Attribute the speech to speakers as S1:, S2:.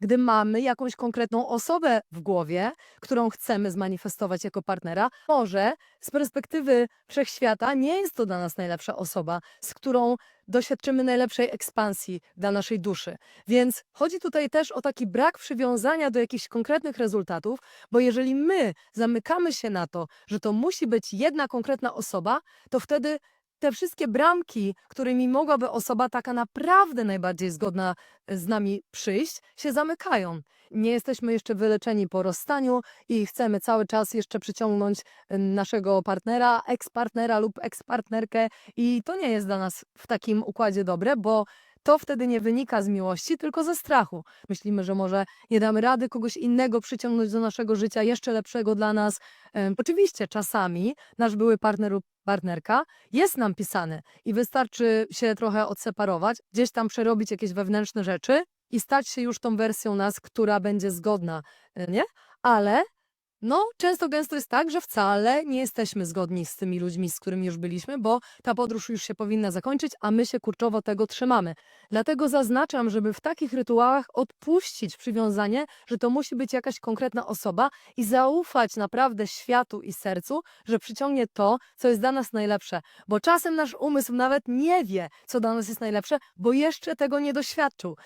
S1: gdy mamy jakąś konkretną osobę w głowie, którą chcemy zmanifestować jako partnera, może z perspektywy wszechświata nie jest to dla nas najlepsza osoba, z którą doświadczymy najlepszej ekspansji dla naszej duszy. Więc chodzi tutaj też o taki brak przywiązania do jakichś konkretnych rezultatów, bo jeżeli my zamykamy się na to, że to musi być jedna konkretna osoba, to wtedy te wszystkie bramki, którymi mogłaby osoba taka naprawdę najbardziej zgodna z nami przyjść, się zamykają. Nie jesteśmy jeszcze wyleczeni po rozstaniu i chcemy cały czas jeszcze przyciągnąć y, naszego partnera, ekspartnera lub ekspartnerkę i to nie jest dla nas w takim układzie dobre, bo to wtedy nie wynika z miłości, tylko ze strachu. Myślimy, że może nie damy rady kogoś innego przyciągnąć do naszego życia, jeszcze lepszego dla nas. Em, Oczywiście czasami nasz były partner lub partnerka jest nam pisany i wystarczy się trochę odseparować, gdzieś tam przerobić jakieś wewnętrzne rzeczy i stać się już tą wersją nas, która będzie zgodna, y, nie? Ale no, często gęsto jest tak, że wcale nie jesteśmy zgodni z tymi ludźmi, z którymi już byliśmy, bo ta podróż już się powinna zakończyć, a my się kurczowo tego trzymamy. Dlatego zaznaczam, żeby w takich rytuałach odpuścić przywiązanie, że to musi być jakaś konkretna osoba i zaufać naprawdę światu i sercu, że przyciągnie to, co jest dla nas najlepsze. Bo czasem nasz umysł nawet nie wie, co dla nas jest najlepsze, bo jeszcze tego nie doświadczył.